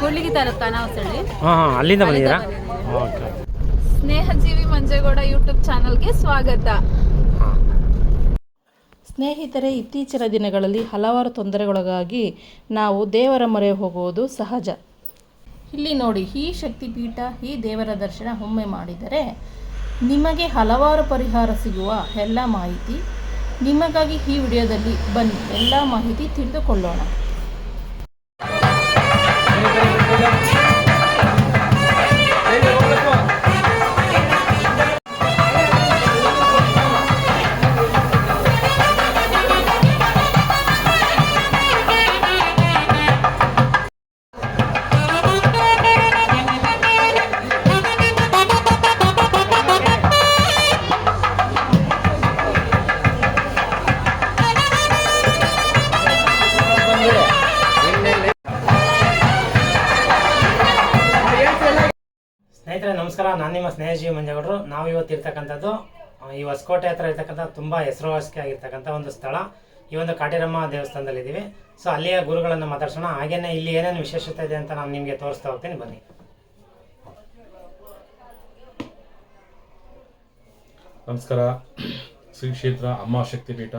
ಕೂಡ್ಲಿಗಿ ತಾಲೂಕು ಖಾನಾವಸಳ್ಳಿ ಹಾಂ ಹಾಂ ಅಲ್ಲಿಂದ ಬಂದಿದ್ದೀರಾ? ಓಕೆ. ಸ್ನೇಹಜೀವಿ ಮಂಜೇಗೌಡ ಯೂಟ್ಯೂಬ್ ಚಾನಲ್ಗೆ ಸ್ವಾಗತ. ಹಾಂ. ಸ್ನೇಹಿತರೆ ಇತ್ತೀಚಿನ ದಿನಗಳಲ್ಲಿ ಹಲವಾರು ತೊಂದರೆಗೊಳಗಾಗಿ ನಾವು ದೇವರ ಮೊರೆ ಹೋಗುವುದು ಸಹಜ. ಇಲ್ಲಿ ನೋಡಿ ಈ ಶಕ್ತಿಪೀಠ ಈ ದೇವರ ದರ್ಶನ ಒಮ್ಮೆ ಮಾಡಿದರೆ ನಿಮಗೆ ಹಲವಾರು ಪರಿಹಾರ ಸಿಗುವ ಎಲ್ಲ ಮಾಹಿತಿ. ನಿಮಗಾಗಿ ಈ ವಿಡಿಯೋದಲ್ಲಿ ಬನ್ನಿ ಎಲ್ಲ ಮಾಹಿತಿ ತಿಳಿದುಕೊಳ್ಳೋಣ. Thank you. ಸ್ನೇಹಜೀವಿ ಮಂಜಗೌಡರು, ನಾವು ಇವತ್ತು ಇರ್ತಕ್ಕಂಥದ್ದು ಈ ಹೊಸಕೋಟೆ ಹತ್ರ ಇರ್ತಕ್ಕಂಥ ತುಂಬ ಹೆಸರುವಾಸಿ ಆಗಿರ್ತಕ್ಕಂಥ ಒಂದು ಸ್ಥಳ. ಈ ಒಂದು ಕಾಟಿರಮ್ಮ ದೇವಸ್ಥಾನದಲ್ಲಿದ್ದೀವಿ ಸೊ ಅಲ್ಲಿಯ ಗುರುಗಳನ್ನು ಮಾತಾಡ್ಸೋಣ. ಹಾಗೇನೆ ಇಲ್ಲಿ ಏನೇನು ವಿಶೇಷತೆ ಇದೆ ಅಂತ ನಾನು ನಿಮಗೆ ತೋರಿಸ್ತಾ ಹೋಗ್ತೀನಿ. ಬನ್ನಿ. ನಮಸ್ಕಾರ. ಶ್ರೀ ಕ್ಷೇತ್ರ ಅಮ್ಮ ಶಕ್ತಿಪೀಠ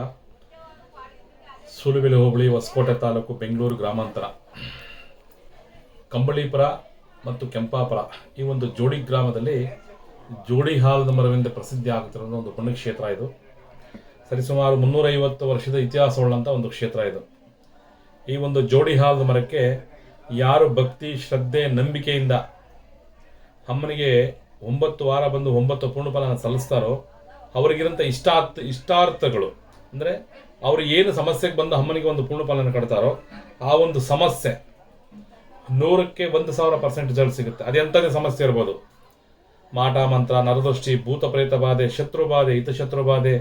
ಸೂಲುಬೆಲೆ ಹೋಬಳಿ, ಹೊಸಕೋಟೆ ತಾಲೂಕು, ಬೆಂಗಳೂರು ಗ್ರಾಮಾಂತರ. ಕಂಬಳೀಪುರ ಮತ್ತು ಕೆಂಪಾಪುರ ಈ ಒಂದು ಜೋಡಿ ಗ್ರಾಮದಲ್ಲಿ ಜೋಡಿ ಹಾಲದ ಮರವಿಂದ ಪ್ರಸಿದ್ಧಿ ಒಂದು ಪುಣ್ಯಕ್ಷೇತ್ರ ಇದು. ಸರಿಸುಮಾರು ಮುನ್ನೂರೈವತ್ತು ವರ್ಷದ ಇತಿಹಾಸವುಳ್ಳಂಥ ಒಂದು ಕ್ಷೇತ್ರ ಇದು. ಈ ಒಂದು ಜೋಡಿ ಹಾಲದ ಮರಕ್ಕೆ ಯಾರು ಭಕ್ತಿ, ಶ್ರದ್ಧೆ, ನಂಬಿಕೆಯಿಂದ ಅಮ್ಮನಿಗೆ ಒಂಬತ್ತು ವಾರ ಬಂದು ಒಂಬತ್ತು ಪೂರ್ಣಫಲನ ಸಲ್ಲಿಸ್ತಾರೋ ಅವರಿಗಿರಂಥ ಇಷ್ಟಾರ್ಥ, ಇಷ್ಟಾರ್ಥಗಳು, ಅಂದರೆ ಅವರು ಏನು ಸಮಸ್ಯೆಗೆ ಬಂದು ಅಮ್ಮನಿಗೆ ಒಂದು ಪೂರ್ಣಫಲನ ಕಟ್ತಾರೋ, ಆ ಒಂದು ಸಮಸ್ಯೆ ನೂರಕ್ಕೆ ಒಂದು ಸಾವಿರ ಪರ್ಸೆಂಟ್ ರಿಸಲ್ಟ್ ಸಿಗುತ್ತೆ. ಅದೆಂಥದೇ ಸಮಸ್ಯೆ ಇರ್ಬೋದು. ಮಾಟ ಮಂತ್ರ ನರದೃಷ್ಟಿ ಭೂತ ಪ್ರೇತ ಬಾಧೆ ಶತ್ರು ಬಾಧೆ ಹಿತಶತ್ರು ಬಾಧೆ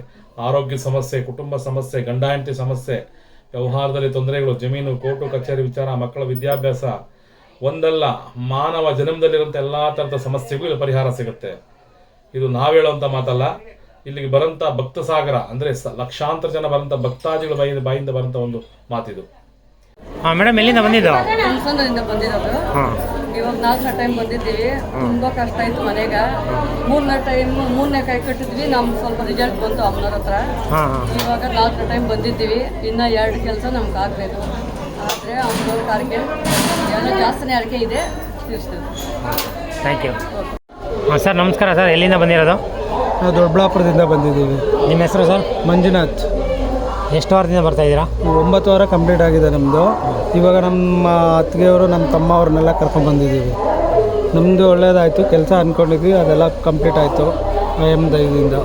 ಆರೋಗ್ಯ ಸಮಸ್ಯೆ ಕುಟುಂಬ ಸಮಸ್ಯೆ ಗಂಡ ಹೆಂಡತಿ ಸಮಸ್ಯೆ ವ್ಯವಹಾರದಲ್ಲಿ ತೊಂದರೆಗಳು ಜಮೀನು ಕೋರ್ಟು ಕಚೇರಿ ವಿಚಾರ ಮಕ್ಕಳ ವಿದ್ಯಾಭ್ಯಾಸ ಒಂದಲ್ಲ ಮಾನವ ಜನ್ಮದಲ್ಲಿರುವಂಥ ಎಲ್ಲ ಥರದ ಸಮಸ್ಯೆಗೂ ಇಲ್ಲಿ ಪರಿಹಾರ ಸಿಗುತ್ತೆ. ಇದು ನಾವು ಹೇಳುವಂಥ ಮಾತಲ್ಲ. ಇಲ್ಲಿಗೆ ಬರೋಂಥ ಭಕ್ತ ಸಾಗರ ಅಂದರೆ ಸ ಲಕ್ಷಾಂತರ ಜನ ಬರೋಂಥ ಭಕ್ತಾದಿಗಳ ಬಾಯಿಂದ ಬಾಯಿಂದ ಬರೋಂಥ ಒಂದು ಮಾತಿದು. ಹಾಂ ಮೇಡಮ್ ಎಲ್ಲಿಂದ ಬಂದಿದ್ದು? ಇವಾಗ ನಾಲ್ಕನೇ ಟೈಮ್ ಬಂದಿದ್ದೀವಿ. ತುಂಬಾ ಕಷ್ಟ ಆಯ್ತು ಮನೆಗ. ಮೂರನೇ ಟೈಮ್ ಮೂರನೇ ಕೈ ಕಟ್ಟಿದ್ವಿ. ನಮ್ ಸ್ವಲ್ಪ ರಿಸಲ್ಟ್ ಬಂತು ಅಮ್ಮನವ್ರ ಹತ್ರ. ಇವಾಗ ನಾಲ್ಕನೇ ಟೈಮ್ ಬಂದಿದ್ದೀವಿ. ಇನ್ನ ಎರಡು ಕೆಲಸ ನಮ್ಗೆ ಆಗ್ಬೇಕು. ಆದರೆ ಅಮ್ಮನವ್ರ ಕಾರ್ಗೆ ಎಲ್ಲ ಜಾಸ್ತಿನೇ ಅಡಿಕೆ ಇದೆ. ತಿಳಿಸ್ತೀವಿ ಥ್ಯಾಂಕ್ ಯು ಹಾಂ ಸರ್ ನಮಸ್ಕಾರ. ಸರ್ ಎಲ್ಲಿಂದ ಬಂದಿರೋದು? ನಾವು ದೊಡ್ಡಬಳ್ಳಾಪುರದಿಂದ ಬಂದಿದ್ದೀವಿ. ನಿಮ್ಮ ಹೆಸರು ಸರ್? ಮಂಜುನಾಥ್. ಎಷ್ಟು ವಾರದಿಂದ ಬರ್ತಾ ಇದ್ದೀರಾ? ಒಂಬತ್ತು ವಾರ ಕಂಪ್ಲೀಟ್ ಆಗಿದೆ ನಮ್ಮದು ಇವಾಗ ನಮ್ಮ ಅತ್ತಿಗೆಯವರು ನಮ್ಮ ತಮ್ಮ ಅವ್ರನ್ನೆಲ್ಲ ಕರ್ಕೊಂಡು ಬಂದಿದ್ದೀವಿ. ನಮ್ಮದು ಒಳ್ಳೇದಾಯಿತು ಕೆಲಸ ಅಂದ್ಕೊಂಡಿದ್ವಿ ಅದೆಲ್ಲ ಕಂಪ್ಲೀಟ್ ಆಯಿತು ಎಂ ದಯದಿಂದ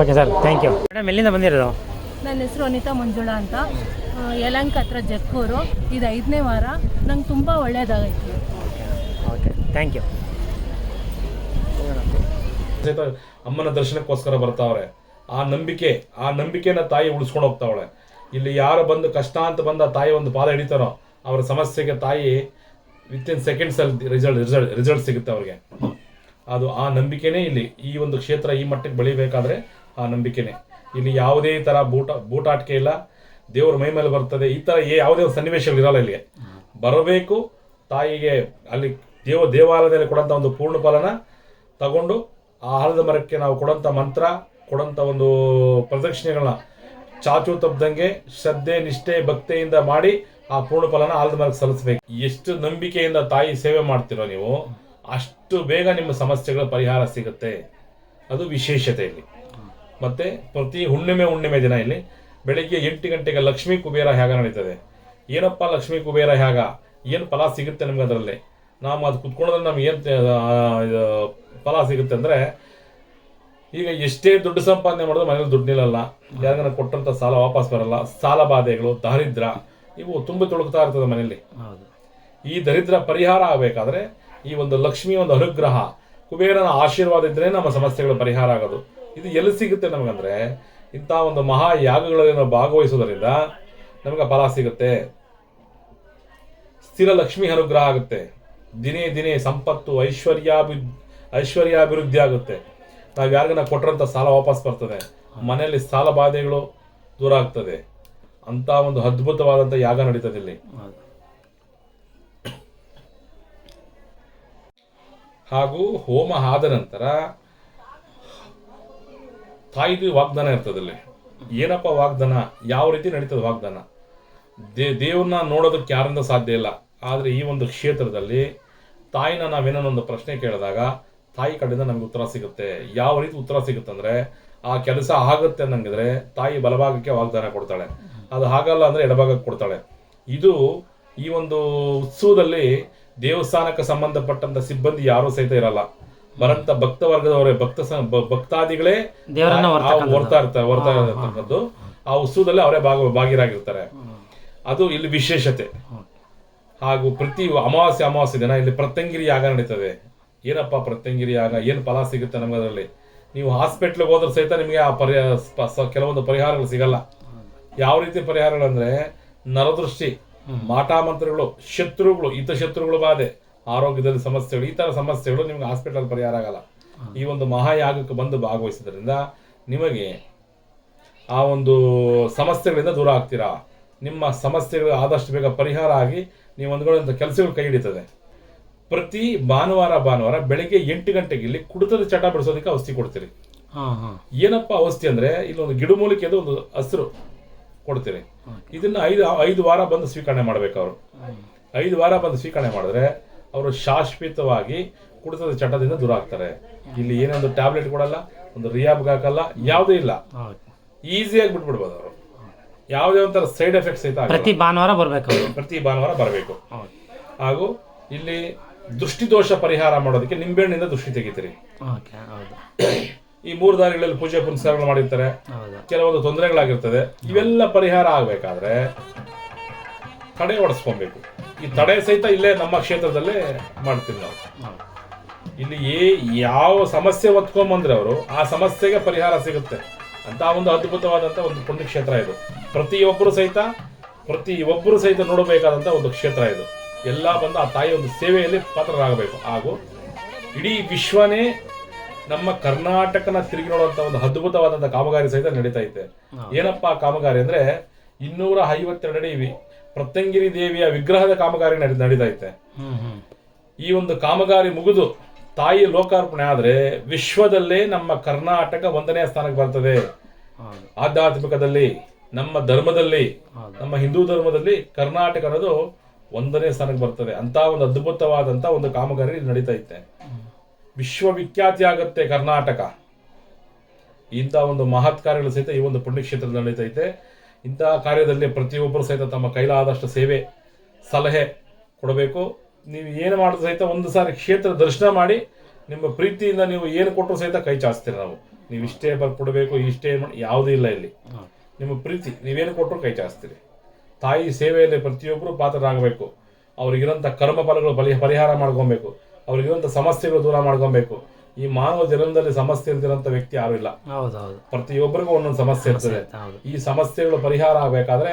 okay sir thank you madam ಎಲ್ಲಿಂದ ಬಂದಿರೋದು? ನನ್ನ ಹೆಸರು ಅನಿತಾ ಮಂಜುಳಾ ಅಂತ. ಯಲಂಕ ಹತ್ರ ಜಕ್ಕೂರು. ಇದು ಐದನೇ ವಾರ. ನಂಗೆ ತುಂಬ ಒಳ್ಳೆಯದಾಗೈತೆ ಓಕೆ ಥ್ಯಾಂಕ್ ಯು ಅಮ್ಮನ ದರ್ಶನಕ್ಕೋಸ್ಕರ ಬರ್ತಾವ್ರೆ. ಆ ನಂಬಿಕೆ, ಆ ನಂಬಿಕೆನ ತಾಯಿ ಉಳಿಸ್ಕೊಂಡು ಹೋಗ್ತಾವಳೆ. ಇಲ್ಲಿ ಯಾರು ಬಂದು ಕಷ್ಟ ಅಂತ ಬಂದ ತಾಯಿ ಒಂದು ಪಾದ ಹಿಡಿತಾರೋ ಅವರ ಸಮಸ್ಯೆಗೆ ತಾಯಿ ವಿತ್ ಇನ್ ಸೆಕೆಂಡ್ಸಲ್ಲಿ ರಿಸಲ್ಟ್ ರಿಸಲ್ಟ್ ರಿಸಲ್ಟ್ ಸಿಗುತ್ತೆ ಅವ್ರಿಗೆ. ಅದು ಆ ನಂಬಿಕೆನೇ ಇಲ್ಲಿ ಈ ಒಂದು ಕ್ಷೇತ್ರ ಈ ಮಟ್ಟಕ್ಕೆ ಬೆಳಿಬೇಕಾದ್ರೆ ಆ ನಂಬಿಕೆನೇ. ಇಲ್ಲಿ ಯಾವುದೇ ಥರ ಬೂಟ, ಬೂಟಾಟಿಕೆ ಇಲ್ಲ. ದೇವ್ರ ಮೈ ಮೇಲೆ ಬರ್ತದೆ. ಈ ಥರ ಯಾವುದೇ ಒಂದು ಸನ್ನಿವೇಶಗಳು ಇರಲ್ಲ ಇಲ್ಲಿಗೆ. ಬರಬೇಕು, ತಾಯಿಗೆ ಅಲ್ಲಿ ದೇವ, ದೇವಾಲಯದಲ್ಲಿ ಕೊಡೋಂಥ ಒಂದು ಪೂರ್ಣ ಫಲನ ತಗೊಂಡು ಆ ಆಲದ ಮರಕ್ಕೆ ನಾವು ಕೊಡೋಂಥ ಮಂತ್ರ ಕೊಡೋಂಥ ಒಂದು ಪ್ರದಕ್ಷಿಣೆಗಳನ್ನ ಚಾಚು ತಪ್ಪದಂಗೆ ಶ್ರದ್ಧೆ, ನಿಷ್ಠೆ, ಭಕ್ತಿಯಿಂದ ಮಾಡಿ ಆ ಪೂರ್ಣ ಫಲನ ಆಲ್ದ ಮೇಲೆ ಸಲ್ಲಿಸ್ಬೇಕು. ಎಷ್ಟು ನಂಬಿಕೆಯಿಂದ ತಾಯಿ ಸೇವೆ ಮಾಡ್ತಿರೋ ನೀವು, ಅಷ್ಟು ಬೇಗ ನಿಮ್ಮ ಸಮಸ್ಯೆಗಳ ಪರಿಹಾರ ಸಿಗುತ್ತೆ. ಅದು ವಿಶೇಷತೆ ಇಲ್ಲಿ ಮತ್ತೆ ಪ್ರತಿ ಹುಣ್ಣಿಮೆ ಹುಣ್ಣಿಮೆ ದಿನ ಇಲ್ಲಿ ಬೆಳಿಗ್ಗೆ ಎಂಟು ಗಂಟೆಗೆ ಲಕ್ಷ್ಮೀ ಕುಬೇರ ಹ್ಯಾಗ ನಡೀತದೆ. ಏನಪ್ಪ ಲಕ್ಷ್ಮೀ ಕುಬೇರ ಹ್ಯಾಗ ಏನು ಫಲ ಸಿಗುತ್ತೆ ನಮ್ಗೆ ಅದರಲ್ಲಿ? ನಾವು ಅದು ಕುತ್ಕೊಳ್ಳೋದ್ರೆ ನಮ್ಗೆ ಏನು ಫಲ ಸಿಗುತ್ತೆ ಅಂದರೆ ಈಗ ಎಷ್ಟೇ ದುಡ್ಡು ಸಂಪಾದನೆ ಮಾಡಿದ್ರು ಮನೇಲಿ ದುಡ್ಡು ನಿಲ್ಲಲ್ಲ. ಯಾರಿಗಾನ ಕೊಟ್ಟಂತ ಸಾಲ ವಾಪಸ್ ಬರಲ್ಲ. ಸಾಲ ಬಾಧೆಗಳು ದಾರಿದ್ರ ಇವು ತುಂಬ ತುಳುಕ್ತಾ ಇರ್ತದೆ ಮನೆಯಲ್ಲಿ. ಈ ದರಿದ್ರ ಪರಿಹಾರ ಆಗಬೇಕಾದ್ರೆ ಈ ಒಂದು ಲಕ್ಷ್ಮಿ ಒಂದು ಅನುಗ್ರಹ ಕುಬೇರನ ಆಶೀರ್ವಾದ ಇದ್ರೆ ನಮ್ಮ ಸಮಸ್ಯೆಗಳು ಪರಿಹಾರ ಆಗೋದು. ಇದು ಎಲ್ಲಿ ಸಿಗುತ್ತೆ ನಮಗಂದ್ರೆ ಇಂಥ ಒಂದು ಮಹಾ ಯಾಗಗಳಲ್ಲಿ ನಾವು ಭಾಗವಹಿಸುವುದರಿಂದ ನಮಗೆ ಫಲ ಸಿಗುತ್ತೆ. ಸ್ಥಿರ ಲಕ್ಷ್ಮಿ ಅನುಗ್ರಹ ಆಗುತ್ತೆ. ದಿನೇ ದಿನೇ ಸಂಪತ್ತು ಐಶ್ವರ್ಯಾಭಿ ಐಶ್ವರ್ಯಾಭಿವೃದ್ಧಿ ಆಗುತ್ತೆ. ತಾವು ಯಾರಿಗನ್ನ ಕೊಟ್ಟರಂಥ ಸಾಲ ವಾಪಸ್ ಬರ್ತದೆ. ಮನೆಯಲ್ಲಿ ಸಾಲ ಬಾಧೆಗಳು ದೂರ ಆಗ್ತದೆ. ಅಂತ ಒಂದು ಅದ್ಭುತವಾದಂಥ ಯಾಗ ನಡೀತದೆ ಇಲ್ಲಿ. ಹಾಗೂ ಹೋಮ ಆದ ನಂತರ ತಾಯಿದು ವಾಗ್ದಾನ ಇರ್ತದೆ ಇಲ್ಲಿ ಏನಪ್ಪ ವಾಗ್ದಾನ? ಯಾವ ರೀತಿ ನಡೀತದೆ ವಾಗ್ದಾನ? ದೇ, ದೇವ್ರನ್ನ ನೋಡೋದಕ್ಕೆ ಯಾರಿಂದ ಸಾಧ್ಯ ಇಲ್ಲ. ಆದರೆ ಈ ಒಂದು ಕ್ಷೇತ್ರದಲ್ಲಿ ತಾಯಿನ ನಾವೇನೋ ಒಂದು ಪ್ರಶ್ನೆ ಕೇಳಿದಾಗ ತಾಯಿ ಕಡೆಯಿಂದ ನಮ್ಗೆ ಉತ್ತರ ಸಿಗುತ್ತೆ. ಯಾವ ರೀತಿ ಉತ್ತರ ಸಿಗುತ್ತೆ ಅಂದ್ರೆ ಆ ಕೆಲಸ ಆಗುತ್ತೆ ಅನ್ನಂಗಿದ್ರೆ ತಾಯಿ ಬಲಭಾಗಕ್ಕೆ ವಾಗ್ದಾನ ಕೊಡ್ತಾಳೆ. ಅದು ಹಾಗಲ್ಲ ಅಂದ್ರೆ ಎಡಭಾಗಕ್ಕೆ ಕೊಡ್ತಾಳೆ. ಇದು ಈ ಒಂದು ಉತ್ಸವದಲ್ಲಿ ದೇವಸ್ಥಾನಕ್ಕೆ ಸಂಬಂಧಪಟ್ಟಂತ ಸಿಬ್ಬಂದಿ ಯಾರು ಸಹಿತ ಇರಲ್ಲ. ಬರಂತ ಭಕ್ತ ವರ್ಗದವರೇ ಭಕ್ತ ಭಕ್ತಾದಿಗಳೇ. ಹೊರ್ತಾ ಇರ್ತಾರೆ ಹೊರ್ತಾ ಇರತಕ್ಕಂಥದ್ದು. ಆ ಉತ್ಸವದಲ್ಲಿ ಅವರೇ ಭಾಗ ಭಾಗಿರಾಗಿರ್ತಾರೆ ಅದು ಇಲ್ಲಿ ವಿಶೇಷತೆ. ಹಾಗೂ ಪ್ರತಿ ಅಮಾವಾಸ್ಯೆ ಅಮಾವಾಸ್ಯೆ ದಿನ ಇಲ್ಲಿ ಪ್ರತ್ಯಂಗಿರಿ ಯಾಗ ನಡೀತದೆ. ಏನಪ್ಪ ಪ್ರತ್ಯಂಗಿರಿ ಆಗ ಏನು ಫಲ ಸಿಗುತ್ತೆ ನಮಗೆ ಅದರಲ್ಲಿ ನೀವು ಹಾಸ್ಪಿಟ್ಲಿಗೆ ಹೋದ್ರೆ ಸಹಿತ ನಿಮಗೆ ಆ ಪರಿಹ ಪ- ಕೆಲವೊಂದು ಪರಿಹಾರಗಳು ಸಿಗಲ್ಲ. ಯಾವ ರೀತಿ ಪರಿಹಾರಗಳಂದ್ರೆ ನರದೃಷ್ಟಿ ಮಾಟಾಮಂತ್ರಗಳು ಶತ್ರುಗಳು ಹಿತ ಶತ್ರುಗಳು ಬಾಧೆ ಆರೋಗ್ಯದಲ್ಲಿ ಸಮಸ್ಯೆಗಳು ಈ ತರ ಸಮಸ್ಯೆಗಳು ನಿಮ್ಗೆ ಹಾಸ್ಪಿಟಲ್ ಪರಿಹಾರ ಆಗಲ್ಲ. ಈ ಒಂದು ಮಹಾಯಾಗಕ್ಕೆ ಬಂದು ಭಾಗವಹಿಸೋದ್ರಿಂದ ನಿಮಗೆ ಆ ಒಂದು ಸಮಸ್ಯೆಗಳಿಂದ ದೂರ ಆಗ್ತೀರಾ? ನಿಮ್ಮ ಸಮಸ್ಯೆಗಳು ಆದಷ್ಟು ಬೇಗ ಪರಿಹಾರ ಆಗಿ ನೀವು ಅಂದ್ಕೊಳ್ಳುವಂಥ ಕೆಲಸಗಳು ಕೈ ಹಿಡಿತದೆ. ಪ್ರತಿ ಭಾನುವಾರ ಭಾನುವಾರ ಬೆಳಗ್ಗೆ ಎಂಟು ಗಂಟೆಗೆ ಇಲ್ಲಿ ಕುಡಿತದ ಚಟ ಬಿಡಿಸೋದಕ್ಕೆ ಔಷಧಿ ಕೊಡ್ತೀರಿ. ಏನಪ್ಪ ಔಷಧಿ ಅಂದ್ರೆ ಇಲ್ಲೊಂದು ಗಿಡಮೂಲಿಕೆದು ಒಂದು ಹಸಿರು ಕೊಡ್ತೀರಿ. ಇದನ್ನ ಐದು ಐದು ವಾರ ಬಂದು ಸ್ವೀಕರಣೆ ಮಾಡ್ಬೇಕು ಅವರು. ಐದು ವಾರ ಬಂದು ಸ್ವೀಕರಣೆ ಮಾಡಿದ್ರೆ ಅವರು ಶಾಶ್ವತವಾಗಿ ಕುಡಿತದ ಚಟದಿಂದ ದೂರ ಆಗ್ತಾರೆ. ಇಲ್ಲಿ ಏನೊಂದು ಒಂದು ಟ್ಯಾಬ್ಲೆಟ್ ಕೊಡಲ್ಲ ಒಂದು ರಿಯಾಬ್ಗೆ ಹಾಕಲ್ಲ ಯಾವುದೂ ಇಲ್ಲ. ಈಸಿಯಾಗಿ ಬಿಟ್ಬಿಡ್ಬೋದು ಅವರು. ಯಾವುದೇ ಒಂಥರ ಸೈಡ್ ಎಫೆಕ್ಟ್ಸ್ ಐತೆ. ಪ್ರತಿ ಭಾನುವಾರ ಬರಬೇಕು ಅವರು. ಪ್ರತಿ ಭಾನುವಾರ ಬರಬೇಕು. ಹಾಗೂ ಇಲ್ಲಿ ದೃಷ್ಟಿದೋಷ ಪರಿಹಾರ ಮಾಡೋದಕ್ಕೆ ನಿಂಬೆಹಣ್ಣಿಂದ ದೃಷ್ಟಿ ತೆಗಿತೀರಿ. ಓಕೆ ಹೌದು. ಈ ಮೂರು ದಾರಿಗಳಲ್ಲಿ ಪೂಜೆ ಪುನಸ್ಕಾರಗಳು ಮಾಡಿರ್ತಾರೆ. ಹೌದು. ಕೆಲವೊಂದು ತೊಂದರೆಗಳಾಗಿರ್ತದೆ. ಇವೆಲ್ಲ ಪರಿಹಾರ ಆಗ್ಬೇಕಾದ್ರೆ ತಡೆ ಹೊಡೆಸ್ಕೊಬೇಕು ಈ ತಡೆ ಸಹಿತ ಇಲ್ಲೇ ನಮ್ಮ ಕ್ಷೇತ್ರದಲ್ಲೇ ಮಾಡ್ತೀವಿ ನಾವು. ಹೌದು. ಇಲ್ಲಿ ಏ- ಯಾವ ಸಮಸ್ಯೆ ಒತ್ಕೊಂಬಂದ್ರೆ ಅವರು ಆ ಸಮಸ್ಯೆಗೆ ಪರಿಹಾರ ಸಿಗುತ್ತೆ ಅಂತ ಒಂದು ಅದ್ಭುತವಾದಂತ ಒಂದು ಪುಣ್ಯಕ್ಷೇತ್ರ ಇದು. ಪ್ರತಿಯೊಬ್ಬರು ಸಹಿತ ಪ್ರತಿಯೊಬ್ಬರು ಸಹಿತ ನೋಡಬೇಕಾದಂತ ಒಂದು ಕ್ಷೇತ್ರ ಇದು. ಎಲ್ಲ ಬಂದು ಆ ತಾಯಿಯ ಒಂದು ಸೇವೆಯಲ್ಲಿ ಪಾತ್ರರಾಗಬೇಕು. ಹಾಗೂ ಇಡೀ ವಿಶ್ವನೇ ನಮ್ಮ ಕರ್ನಾಟಕನ ತಿರುಗಿ ನೋಡುವಂತ ಒಂದು ಅದ್ಭುತವಾದಂತ ಕಾಮಗಾರಿ ಸಹಿತ ನಡೀತಾ ಇದೆ. ಏನಪ್ಪಾ ಕಾಮಗಾರಿ ಅಂದ್ರೆ ಇನ್ನೂರ ಐವತ್ತೆರಡು ಅಡಿ ಪ್ರತ್ಯಂಗಿರಿ ದೇವಿಯ ವಿಗ್ರಹದ ಕಾಮಗಾರಿ ನಡೆ ನಡೀತಾ ಇದೆ. ಈ ಒಂದು ಕಾಮಗಾರಿ ಮುಗಿದು ತಾಯಿ ಲೋಕಾರ್ಪಣೆ ಆದ್ರೆ ವಿಶ್ವದಲ್ಲೇ ನಮ್ಮ ಕರ್ನಾಟಕ ಒಂದನೇ ಸ್ಥಾನಕ್ಕೆ ಬರ್ತದೆ. ಆಧ್ಯಾತ್ಮಿಕದಲ್ಲಿ ನಮ್ಮ ಧರ್ಮದಲ್ಲಿ ನಮ್ಮ ಹಿಂದೂ ಧರ್ಮದಲ್ಲಿ ಕರ್ನಾಟಕ ಅನ್ನೋದು ಒಂದನೇ ಸ್ಥಾನಕ್ಕೆ ಬರ್ತದೆ. ಅಂತ ಒಂದು ಅದ್ಭುತವಾದಂತ ಒಂದು ಕಾಮಗಾರಿ ನಡೀತಾ ಇತ್ತೆ ವಿಶ್ವವಿಖ್ಯಾತಿ ಆಗುತ್ತೆ ಕರ್ನಾಟಕ. ಇಂಥ ಒಂದು ಮಹತ್ ಕಾರ್ಯಗಳು ಸಹಿತ ಈ ಒಂದು ಪುಣ್ಯಕ್ಷೇತ್ರದಲ್ಲಿ ನಡೀತಾ ಇದೆ ಇಂತಹ ಕಾರ್ಯದಲ್ಲಿ ಪ್ರತಿಯೊಬ್ಬರು ಸಹಿತ ತಮ್ಮ ಕೈಲಾದಷ್ಟು ಸೇವೆ ಸಲಹೆ ಕೊಡಬೇಕು. ನೀವು ಏನು ಮಾಡಿದ್ರು ಸಹಿತ ಒಂದು ಸಾರಿ ಕ್ಷೇತ್ರ ದರ್ಶನ ಮಾಡಿ ನಿಮ್ಮ ಪ್ರೀತಿಯಿಂದ ನೀವು ಏನು ಕೊಟ್ಟರು ಸಹಿತ ಕೈ ಚಾಚ್ತೀರಿ ನಾವು. ನೀವು ಇಷ್ಟೇ ಬರ್ಕೊಡ್ಬೇಕು ಇಷ್ಟೇ ಮಾಡಿ ಯಾವುದೂ ಇಲ್ಲ ಇಲ್ಲಿ. ನಿಮ್ಮ ಪ್ರೀತಿ ನೀವೇನು ಕೊಟ್ಟರು ಕೈ ಚಾಚ್ತೀರಿ. ತಾಯಿ ಸೇವೆಯಲ್ಲಿ ಪ್ರತಿಯೊಬ್ಬರು ಪಾತ್ರರಾಗಬೇಕು. ಅವ್ರಿಗಿರೋಂಥ ಕರ್ಮ ಫಲಗಳು ಬಲಿ ಪರಿಹಾರ ಮಾಡ್ಕೊಬೇಕು. ಅವರಿಗಿರುವಂಥ ಸಮಸ್ಯೆಗಳು ದೂರ ಮಾಡ್ಕೊಬೇಕು. ಈ ಮಾನವ ಜನ್ಮದಲ್ಲಿ ಸಮಸ್ಯೆ ಇಲ್ದಿರೋಂಥ ವ್ಯಕ್ತಿ ಯಾರು ಇಲ್ಲ. ಪ್ರತಿಯೊಬ್ಬರಿಗೂ ಒಂದೊಂದು ಸಮಸ್ಯೆ ಇರ್ತದೆ. ಈ ಸಮಸ್ಯೆಗಳು ಪರಿಹಾರ ಆಗಬೇಕಾದ್ರೆ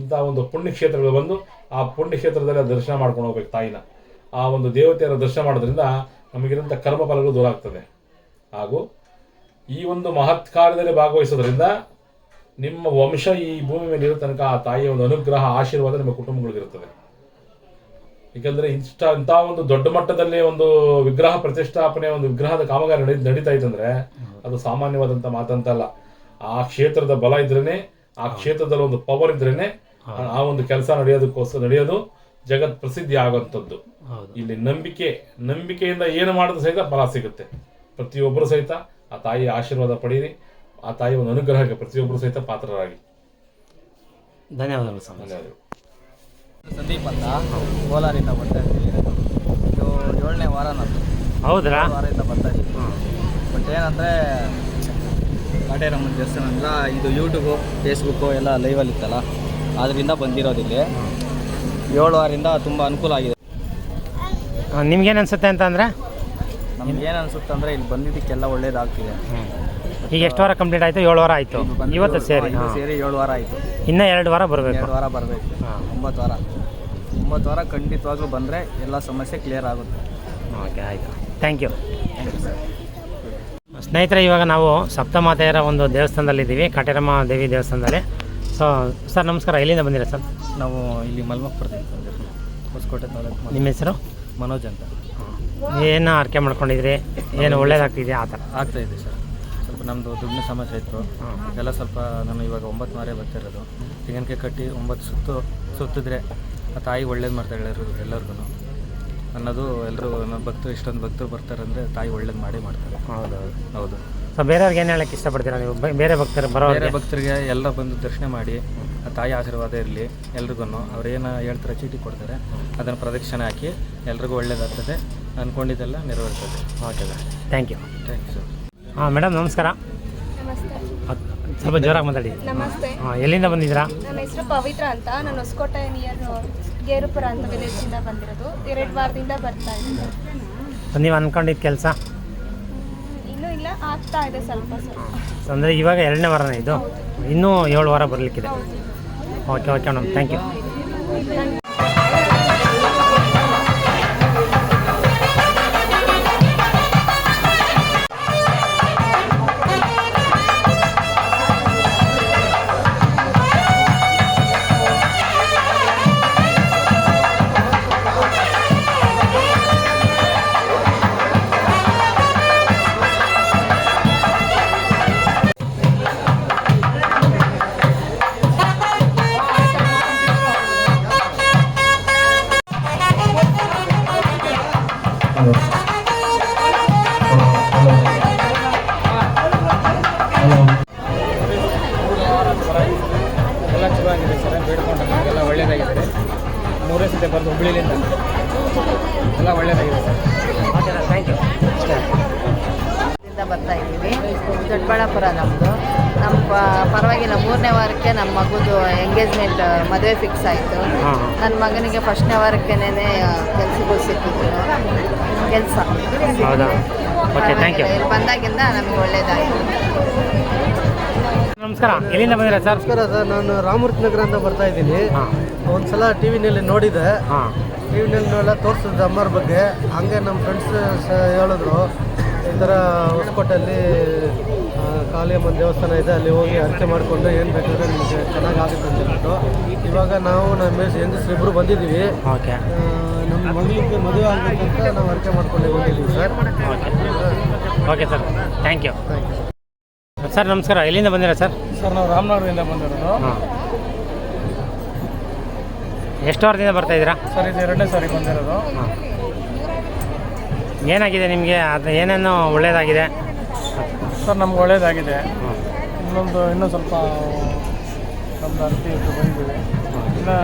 ಇಂಥ ಒಂದು ಪುಣ್ಯಕ್ಷೇತ್ರಗಳು ಬಂದು ಆ ಪುಣ್ಯಕ್ಷೇತ್ರದಲ್ಲಿ ದರ್ಶನ ಮಾಡ್ಕೊಂಡು ಹೋಗ್ಬೇಕು ತಾಯಿನ. ಆ ಒಂದು ದೇವತೆಯರ ದರ್ಶನ ಮಾಡೋದ್ರಿಂದ ನಮಗಿರೋಂಥ ಕರ್ಮ ಫಲಗಳು ದೂರ ಆಗ್ತದೆ. ಹಾಗೂ ಈ ಒಂದು ಮಹತ್ ಕಾರ್ಯದಲ್ಲಿ ಭಾಗವಹಿಸೋದ್ರಿಂದ ನಿಮ್ಮ ವಂಶ ಈ ಭೂಮಿ ಮೇಲೆ ಇರೋ ತನಕ ಆ ತಾಯಿಯ ಒಂದು ಅನುಗ್ರಹ ಆಶೀರ್ವಾದ ನಿಮ್ಮ ಕುಟುಂಬಗಳಿಗಿರುತ್ತದೆ ಯಾಕಂದ್ರೆ ಇಷ್ಟ ಇಂಥ ಒಂದು ದೊಡ್ಡ ಮಟ್ಟದಲ್ಲಿ ಒಂದು ವಿಗ್ರಹ ಪ್ರತಿಷ್ಠಾಪನೆ ಒಂದು ವಿಗ್ರಹದ ಕಾಮಗಾರಿ ನಡೀ ನಡೀತಾ ಇತ್ತಂದ್ರೆ ಅದು ಸಾಮಾನ್ಯವಾದಂತ ಮಾತಂತಲ್ಲ ಆ ಕ್ಷೇತ್ರದ ಬಲ ಇದ್ರೇನೆ ಆ ಕ್ಷೇತ್ರದಲ್ಲಿ ಒಂದು ಪವರ್ ಇದ್ರೇನೆ ಆ- ಒಂದು ಕೆಲಸ ನಡೆಯೋದಕ್ಕೋಸ್ಕರ ನಡೆಯೋದು ಜಗತ್ ಪ್ರಸಿದ್ಧಿ ಆಗುವಂಥದ್ದು. ಇಲ್ಲಿ ನಂಬಿಕೆ ನಂಬಿಕೆಯಿಂದ ಏನು ಮಾಡಿದ್ರು ಸಹಿತ ಫಲ ಸಿಗುತ್ತೆ. ಪ್ರತಿಯೊಬ್ಬರು ಸಹಿತ ಆ ತಾಯಿಯ ಆಶೀರ್ವಾದ ಪಡೀರಿ. ಆ ತಾಯಿ ಒಂದು ಅನುಗ್ರಹಕ್ಕೆ ಪ್ರತಿಯೊಬ್ಬರು ಸಹಿತ ಪಾತ್ರರಾಗಿ. ಧನ್ಯವಾದಗಳು ಧನ್ಯವಾದಗಳು. ಸಂದೀಪ್ ಅಂತ. ಕೋಲಾರಿಂದ ಬರ್ತಾ ಇದ್ದೀವಿ ಇದು ಏಳನೇ ವಾರ ನಮ್ಮದು ಹೌದ್ರಾ? ವಾರದಿಂದ ಬರ್ತಾ ಇದ್ದೀವಿ ಬಟ್ ಏನಂದರೆ ಕಾಟೇರಮ್ಮನ ದೇವಸ್ಥಾನ ಎಲ್ಲ ಇದು ಯೂಟ್ಯೂಬು ಫೇಸ್ಬುಕ್ಕು ಎಲ್ಲ ಲೈವಲ್ಲಿ ಇತ್ತಲ್ಲ ಅದರಿಂದ ಬಂದಿರೋದಿಲ್ಲಿ ಏಳು ವಾರದಿಂದ ತುಂಬ ಅನುಕೂಲ ಆಗಿದೆ. ನಿಮ್ಗೇನು ಅನ್ಸುತ್ತೆ ಅಂತಂದ್ರೆ ನಮ್ಗೆ ಏನು ಅನಿಸುತ್ತೆ ಅಂದರೆ ಇಲ್ಲಿ ಬಂದಿದ್ದಕ್ಕೆಲ್ಲ ಒಳ್ಳೇದಾಗ್ತಿದೆ. ಈಗ ಎಷ್ಟು ವಾರ ಕಂಪ್ಲೀಟ್ ಆಯ್ತು? ಏಳು ವಾರ ಆಯ್ತು. ಬಂದು ಇವತ್ತು ಸೇರಿ. ಇದು ಹಾಂ. ಸೇರಿ ಏಳು ವಾರ ಆಯಿತು. ಇನ್ನೂ ಎರಡು ವಾರ ಬರಬೇಕು. ಎರಡು ವಾರ ಬರಬೇಕು. ಒಂಬತ್ತು ವಾರ. ಒಂಬತ್ತು ವಾರ ಖಂಡಿತವಾಗ್ಲೂ ಬಂದರೆ ಎಲ್ಲ ಸಮಸ್ಯೆ ಕ್ಲಿಯರ್ ಆಗುತ್ತೆ. ಓಕೆ ಆಯಿತು. ಥ್ಯಾಂಕ್ ಯು ಸ್ನೇಹಿತರೆ ಇವಾಗ ನಾವು ಸಪ್ತಮಾತೆಯರ ಒಂದು ದೇವಸ್ಥಾನದಲ್ಲಿದ್ದೀವಿ ಕಾಟೇರಮ್ಮ ದೇವಿ ದೇವಸ್ಥಾನದಲ್ಲಿ. ಸೊ ಸರ್ ನಮಸ್ಕಾರ. ಎಲ್ಲಿಂದ ಬಂದಿರ ಸರ್? ನಾವು ಇಲ್ಲಿ ಮಲ್ಮಕ್ ಬರ್ತೀವಿ ಹೊಸಕೋಟೆ ತಾಲೂಕು ನಿಮ್ಮ ಹೆಸರು? ಮನೋಜ್ ಅಂತ. ಏನು ಆರ್ಕೆ ಮಾಡ್ಕೊಂಡಿದ್ರಿ? ಏನು ಒಳ್ಳೇದಾಗ್ತಿದೆಯಾ? ಆ ಥರ. ಆಗ್ತಾಯಿದೆ ಸರ್. ಸ್ವಲ್ಪ ನಮ್ಮದು ದುಡ್ಡಿನ ಸಮಸ್ಯೆ ಇತ್ತು. ಎಲ್ಲ ಸ್ವಲ್ಪ ನಾನು ಇವಾಗ ಒಂಬತ್ತು ಮಾರೇ ಬರ್ತಿರೋದು ತೆಂಗಿನಕಾಯಿ ಕಟ್ಟಿ ಒಂಬತ್ತು ಸುತ್ತು ಸುತ್ತಿದ್ರೆ ಆ ತಾಯಿ ಒಳ್ಳೇದು ಮಾಡ್ತಾಳೆ ಎಲ್ಲರಿಗೂ ಎಲ್ಲರಿಗೂ ಅನ್ನೋದು ಎಲ್ಲರೂ ನಮ್ಮ ಭಕ್ತರು ಇಷ್ಟೊಂದು ಭಕ್ತರು ಬರ್ತಾರೆ ಅಂದರೆ ತಾಯಿ ಒಳ್ಳೇದು ಮಾಡಿ ಮಾಡ್ತಾರೆ. ಹೌದು ಹೌದು. ಸೊ ಬೇರೆಯವ್ರಿಗೆ ಏನು ಹೇಳಕ್ಕೆ ಇಷ್ಟಪಡ್ತೀರಾ ನೀವು? ಬೇರೆ ಭಕ್ತರು ಬೇರೆ ಭಕ್ತರಿಗೆ ಎಲ್ಲ ಬಂದು ದರ್ಶನ ಮಾಡಿ ಆ ತಾಯಿ ಆಶೀರ್ವಾದ ಇರಲಿ ಎಲ್ರಿಗೂ ಅವ್ರೇನು ಹೇಳ್ತಾರೆ ಚೀಟಿ ಕೊಡ್ತಾರೆ. ಅದನ್ನು ಪ್ರದಕ್ಷಿಣೆ ಹಾಕಿ ಎಲ್ರಿಗೂ ಒಳ್ಳೇದಾಗ್ತದೆ. ಅಂದ್ಕೊಂಡಿದ್ದೆಲ್ಲ ನೆರವೇರ್ತದೆ. Okay sir thank you thank you sir ಹಾಂ ಮೇಡಮ್ ನಮಸ್ಕಾರ. ನಮಸ್ತೆ. ಸ್ವಲ್ಪ ಜೋರಾಗಿ ಮಾತಾಡಿ. ನಮಸ್ತೆ. ಹಾಂ ಎಲ್ಲಿಂದ ಬಂದಿದ್ದೀರಾ? ನನ್ನ ಹೆಸರು ಪವಿತ್ರ ಅಂತ. ನಾನು ಹೊಸಕೋಟೆ ನಿಯರ್ ಗೇರುಪುರ ಅಂತ ವಿಲೇಜಿಂದ ಬಂದಿರೋದು. ಎರಡು ವಾರದಿಂದ ಬರ್ತಾ ಇದ್ದೀನಿ. ನೀವು ಅನ್ಕೊಂಡಿದ್ದ ಕೆಲಸ? ಇನ್ನೂ ಇಲ್ಲ. ಆಗ್ತಾ ಇದೆ ಸ್ವಲ್ಪ ಸ್ವಲ್ಪ. ಅಂದರೆ ಇವಾಗ ಎರಡನೇ ವಾರನೇ ಇದು? ಇನ್ನೂ ಏಳು ವಾರ ಬರಲಿಕ್ಕಿದೆ. Okay okay madam thank you ಮಗುದು engagement ಮದುವೆ ಫಿಕ್ಸ್ ಆಯಿತು. ನನ್ನ ಮಗನಿಗೆ ಫಸ್ಟ್ನೇ ವಾರಕ್ಕೇನೆ ಕೆಲಸಗಳು ಸಿಕ್ಕಿದ್ರು ಕೆಲಸ. ಹೌದಾ? ಓಕೆ ಥ್ಯಾಂಕ್ ಯು ಇಲ್ಲಿ ಬಂದಾಗಿಂದ ನಮಗೆ ಒಳ್ಳೇದಾಯಿತು. ನಮಸ್ಕಾರ. ಎಲ್ಲಿಂದ ಬಂದಿರ ಸರ್? ನಮಸ್ಕಾರ ಸರ್ ನಾನು ರಾಮೂರ್ತಿ ನಗರ ಅಂತ ಬರ್ತಾ ಇದ್ದೀನಿ. ಒಂದ್ಸಲ ಒಂದು ಸಲ ಟಿ ವಿನಲ್ಲಿ ನೋಡಿದೆ. ಟಿ ವಿನಲ್ಲಿ ಎಲ್ಲ ತೋರಿಸಿದ್ರು ಅಮ್ಮರ ಬಗ್ಗೆ. ಹಂಗೆ ನಮ್ಮ ಫ್ರೆಂಡ್ಸ್ ಹೇಳಿದ್ರು. ಈ ಥರ ಹೊಸಕೋಟೆಯಲ್ಲಿ ಕಾಳಿಯಮ್ಮನ ದೇವಸ್ಥಾನ ಇದೆ ಅಲ್ಲಿ ಹೋಗಿ ಅರ್ಚೆ ಮಾಡಿಕೊಂಡು ಏನು ಬೇಕಾದ್ರೆ ನಿಮಗೆ ಚೆನ್ನಾಗಾಗುತ್ತೆ ಅಂತ ಹೇಳ್ಬಿಟ್ಟು. ಇವಾಗ ನಾವು ನಮ್ಮ ಹೆಂಗಸ್ರು ಇಬ್ಬರು ಬಂದಿದ್ದೀವಿ. ಓಕೆ. ನಮ್ಮ ಮಗಳಿಗೆ ಮದುವೆ ಆಗಬೇಕಂತ ನಾವು ಅರ್ಕೆ ಮಾಡ್ಕೊಂಡು ಬಂದಿದ್ದೀವಿ sir. Okay. Sir. Thank you. Sir ನಮಸ್ಕಾರ. ಎಲ್ಲಿಂದ ಬಂದಿರ ಸರ್? ಸರ್ ನಾವು ರಾಮನಗರದಿಂದ ಬಂದಿರೋದು. ಎಷ್ಟು ವಾರದಿಂದ ಬರ್ತಾ ಇದ್ದೀರಾ? ಸರ್ ಇದು ಎರಡನೇ ಸಾರಿ ಬಂದಿರೋದು. ಹಾಂ. ಏನಾಗಿದೆ ನಿಮಗೆ? ಅದು ಏನೇನು ಒಳ್ಳೆಯದಾಗಿದೆ ಸರ್ ನಮ್ಗೆ ಒಳ್ಳೇದಾಗಿದೆ. ಇನ್ನೊಂದು ಇನ್ನೂ ಸ್ವಲ್ಪ ನಮ್ದು ಅರ್ಜಿ ಇಟ್ಟು ಬಂದಿದ್ದೀವಿ ಇನ್ನು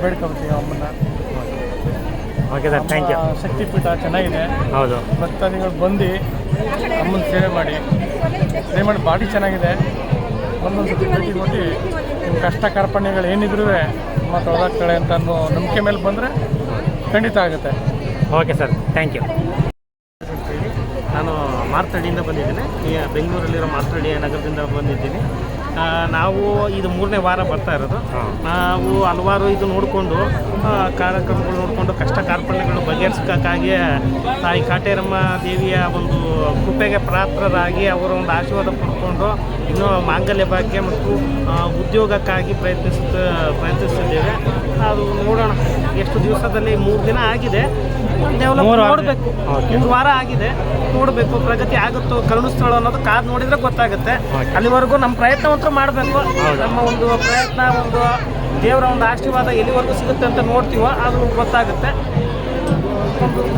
ಬೇಡ್ಕೊಳ್ತೀವಿ ಅಮ್ಮನ್ನ. ಓಕೆ ಸರ್ ಥ್ಯಾಂಕ್ ಯು ಶಕ್ತಿಪೀಠ ಚೆನ್ನಾಗಿದೆ. ಹೌದು. ಭಕ್ತಾದಿಗಳು ಬಂದು ಅಮ್ಮನ ಸೇವೆ ಮಾಡಿ. ಸೇವೆ ಮಾಡಿ ಬಾಡಿ ಚೆನ್ನಾಗಿದೆ. ಒಂದೊಂದು ಸತಿ ಭೇಟಿ ಕೊಟ್ಟು ನಿಮ್ಮ ಕಷ್ಟ ಕಾರ್ಪಣ್ಯಗಳು ಏನಿದ್ರೂ ಅಮ್ಮ ತೊಳೆದಾಗ್ತಾಳೆ ಅಂತ ಅನ್ನೋ ನಂಬಿಕೆ ಮೇಲೆ ಬಂದರೆ ಖಂಡಿತ ಆಗುತ್ತೆ. ಓಕೆ ಸರ್ ಥ್ಯಾಂಕ್ ಯು ಮಾರ್ತಳ್ಳಿಯಿಂದ ಬಂದಿದ್ದೀನಿ. ಬೆಂಗಳೂರಲ್ಲಿರೋ ಮಾರ್ತಳ್ಳಿ ನಗರದಿಂದ ಬಂದಿದ್ದೀನಿ. ನಾವು ಇದು ಮೂರನೇ ವಾರ ಬರ್ತಾ ಇರೋದು. ನಾವು ಹಲವಾರು ಇದು ನೋಡಿಕೊಂಡು ಕಾರ್ಯಕ್ರಮಗಳು ನೋಡಿಕೊಂಡು ಕಷ್ಟ ಕಾರ್ಪಣ್ಯಗಳು ಬಗೆಹರಿಸೋಕ್ಕಾಗಿ ತಾಯಿ ಕಾಟೇರಮ್ಮ ದೇವಿಯ ಒಂದು ಕೃಪೆಗೆ ಪಾತ್ರರಾಗಿ ಅವರ ಒಂದು ಆಶೀರ್ವಾದ ಪಡ್ಕೊಂಡು ಇನ್ನೂ ಮಾಂಗಲ್ಯ ಭಾಗ್ಯ ಮತ್ತು ಉದ್ಯೋಗಕ್ಕಾಗಿ ಪ್ರಯತ್ನಿಸುತ್ತ ಪ್ರಯತ್ನಿಸುತ್ತಿದ್ದೇವೆ ಅದು ನೋಡೋಣ. ಎಷ್ಟು ದಿವಸದಲ್ಲಿ ಮೂರು ದಿನ ಆಗಿದೆ. ಡೆವಲಪ್ ನೋಡಬೇಕು. ಒಂದು ಮೂರು ವಾರ ಆಗಿದೆ. ನೋಡಬೇಕು ಪ್ರಗತಿ ಆಗುತ್ತೋ ಕರುಣಿಸ್ತಾಳ ಅನ್ನೋದು ಕಾದು ನೋಡಿದ್ರೆ ಗೊತ್ತಾಗುತ್ತೆ. ಅಲ್ಲಿವರೆಗೂ ನಮ್ಮ ಪ್ರಯತ್ನ ಅಂತೂ ಮಾಡಬೇಕು. ನಮ್ಮ ಒಂದು ಪ್ರಯತ್ನ ಒಂದು ದೇವರ ಒಂದು ಆಶೀರ್ವಾದ ಎಲ್ಲಿವರೆಗೂ ಸಿಗುತ್ತೆ ಅಂತ ನೋಡ್ತೀವೋ ಅದು ಗೊತ್ತಾಗುತ್ತೆ.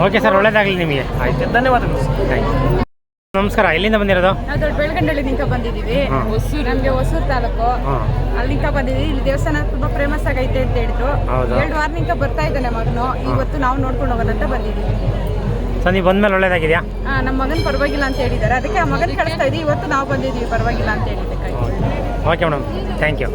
ಓಕೆ ಸರ್ ಒಳ್ಳೇದಾಗಲಿ ನಿಮಗೆ. ಆಯಿತು. ಧನ್ಯವಾದಗಳು ಸರ್ ಥ್ಯಾಂಕ್ ಯು ನಮಸ್ಕಾರ ಎಲ್ಲಿಂದ ಬಂದಿರೋದು? ನಾವು ದೊಡ್ಡ ಬೆಳಗಂಡಳ್ಳಿನಿಂದ ಬಂದಿದ್ದೀವಿ. ಹೊಸೂರು ನಮಗೆ ಹೊಸೂರು ತಾಲೂಕು. ಅಲ್ಲಿ ನಿಂತ ಬಂದಿದ್ದೀವಿ. ಇಲ್ಲಿ ದೇವಸ್ಥಾನ ತುಂಬಾ ಫೇಮಸ್ ಆಗೈತೆ ಅಂತ ಹೇಳಿದ್ರು. ಎರಡು ವಾರ ನಿಂತ ಬರ್ತಾ ಇದ್ದಾನೆ ಮಗನು ಇವತ್ತು ನಾವು ನೋಡ್ಕೊಂಡು ಹೋಗೋದಂತ ಅಂತ ಬಂದಿದ್ದೀವಿ. ಸೊ ನೀವು ಬಂದ್ಮೇಲೆ ಒಳ್ಳೇದಾಗಿದೆಯಾ? ನಮ್ಮ ಮಗನ್ ಪರವಾಗಿಲ್ಲ ಅಂತ ಹೇಳಿದ್ದಾರೆ. ಅದಕ್ಕೆ ಆ ಮಗನ್ ಕಳಿಸ್ತಾ ಇದ್ದೀವಿ. ಇವತ್ತು ನಾವು ಬಂದಿದ್ದೀವಿ. ಪರವಾಗಿಲ್ಲ ಅಂತ ಹೇಳಿದ್ದಕ್ಕಾಗಿ. Okay madam. Thank you.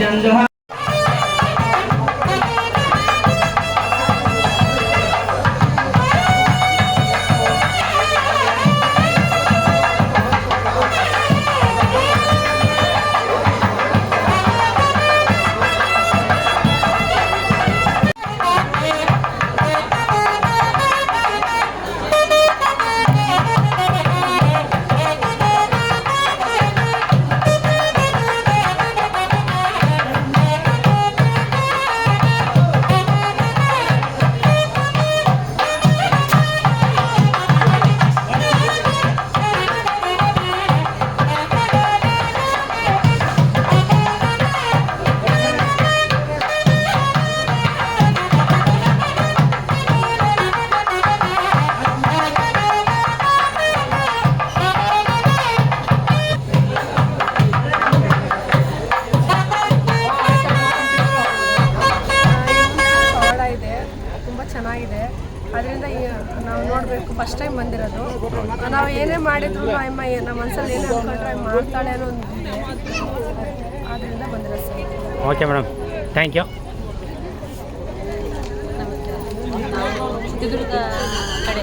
ಕಾಣಿಸ್ತಾರೆ ಪವಾಡ ನಮ್ಮ ಮನಸ್ಸಲ್ಲಿ ಏನೇ ಅನ್ಕೊಂಡ್ರೆ ಮಾಡ್ತಾಳೆ ಅನ್ನೋ ಒಂದು ಇದೆ ಆದ್ದರಿಂದ ಬಂದಿರೋದು sir. Okay madam thank you. Chitradurga ಕಡೆ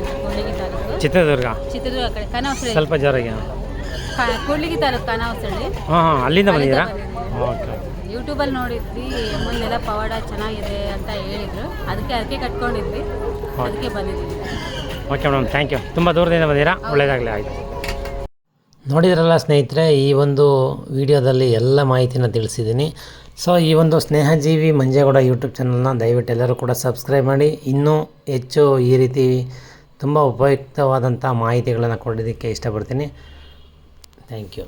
ಅಂತ ಕೂಡ್ಲಿಗಿ ತಾಲೂಕು. ಚಿತ್ರದುರ್ಗ? ಚಿತ್ರದುರ್ಗ ಕಡೆ ಸ್ವಲ್ಪ ಜೋರಾಗಿ. ಕೂಡ್ಲಿಗಿ ತಾಲೂಕು ಕನವಸಳ್ಳಿ. ಹಾಂ ಹಾಂ ಅಲ್ಲಿಂದ ಬಂದಿದ್ದೀರಾ? ಓಕೆ. ಯೂಟ್ಯೂಬಲ್ಲಿ ನೋಡಿದ್ವಿ ಮುಂದೆಲ್ಲ ಪವಾಡ ಚೆನ್ನಾಗಿದೆ ಅಂತ ಹೇಳಿದ್ರು. ಅದಕ್ಕೆ ಅದಕ್ಕೆ ಕಟ್ಕೊಂಡಿದ್ವಿ. ಅದಕ್ಕೆ ಬಂದಿದ್ದೀವಿ. Okay madam thank you. ತುಂಬ ದೂರದಿಂದ ಬಂದಿರಾ ಒಳ್ಳೆಯದಾಗಲಿ ಆಯಿತು. ನೋಡಿದ್ರಲ್ಲ ಸ್ನೇಹಿತರೆ, ಈ ಒಂದು ವಿಡಿಯೋದಲ್ಲಿ ಎಲ್ಲ ಮಾಹಿತಿನ ತಿಳಿಸಿದ್ದೀನಿ. ಸೊ ಈ ಒಂದು ಸ್ನೇಹಜೀವಿ ಮಂಜೇಗೌಡ ಯೂಟ್ಯೂಬ್ ಚಾನಲ್ನ ದಯವಿಟ್ಟು ಎಲ್ಲರೂ ಕೂಡ ಸಬ್ಸ್ಕ್ರೈಬ್ ಮಾಡಿ. ಇನ್ನೂ ಹೆಚ್ಚು ಈ ರೀತಿ ತುಂಬ ಉಪಯುಕ್ತವಾದಂಥ ಮಾಹಿತಿಗಳನ್ನು ಕೊಡೋದಕ್ಕೆ ಇಷ್ಟಪಡ್ತೀನಿ. Thank you